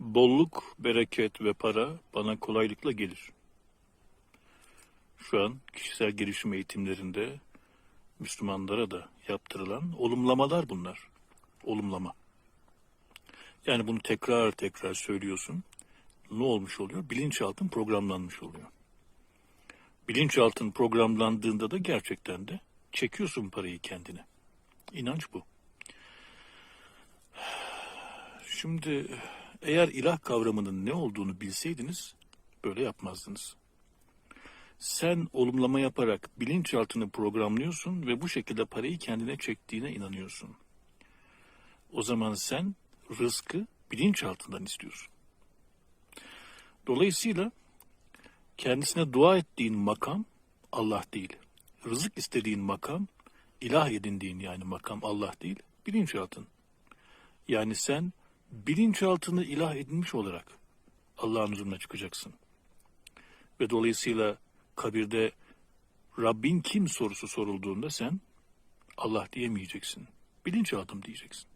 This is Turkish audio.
bolluk, bereket ve para bana kolaylıkla gelir. Şu an kişisel gelişim eğitimlerinde Müslümanlara da yaptırılan olumlamalar bunlar. Olumlama. Yani bunu tekrar tekrar söylüyorsun. Ne olmuş oluyor? Bilinçaltın programlanmış oluyor. Bilinçaltın programlandığında da gerçekten de çekiyorsun parayı kendine. İnanç bu. Şimdi eğer ilah kavramının ne olduğunu bilseydiniz böyle yapmazdınız. Sen olumlama yaparak bilinçaltını programlıyorsun ve bu şekilde parayı kendine çektiğine inanıyorsun. O zaman sen rızkı bilinçaltından istiyorsun. Dolayısıyla kendisine dua ettiğin makam Allah değil. Rızık istediğin makam, ilah edindiğin yani makam Allah değil, bilinçaltın. Yani sen bilinçaltını ilah edinmiş olarak Allah'ın huzuruna çıkacaksın. Ve dolayısıyla kabirde Rabbin kim sorusu sorulduğunda sen Allah diyemeyeceksin. Bilinçaltım diyeceksin.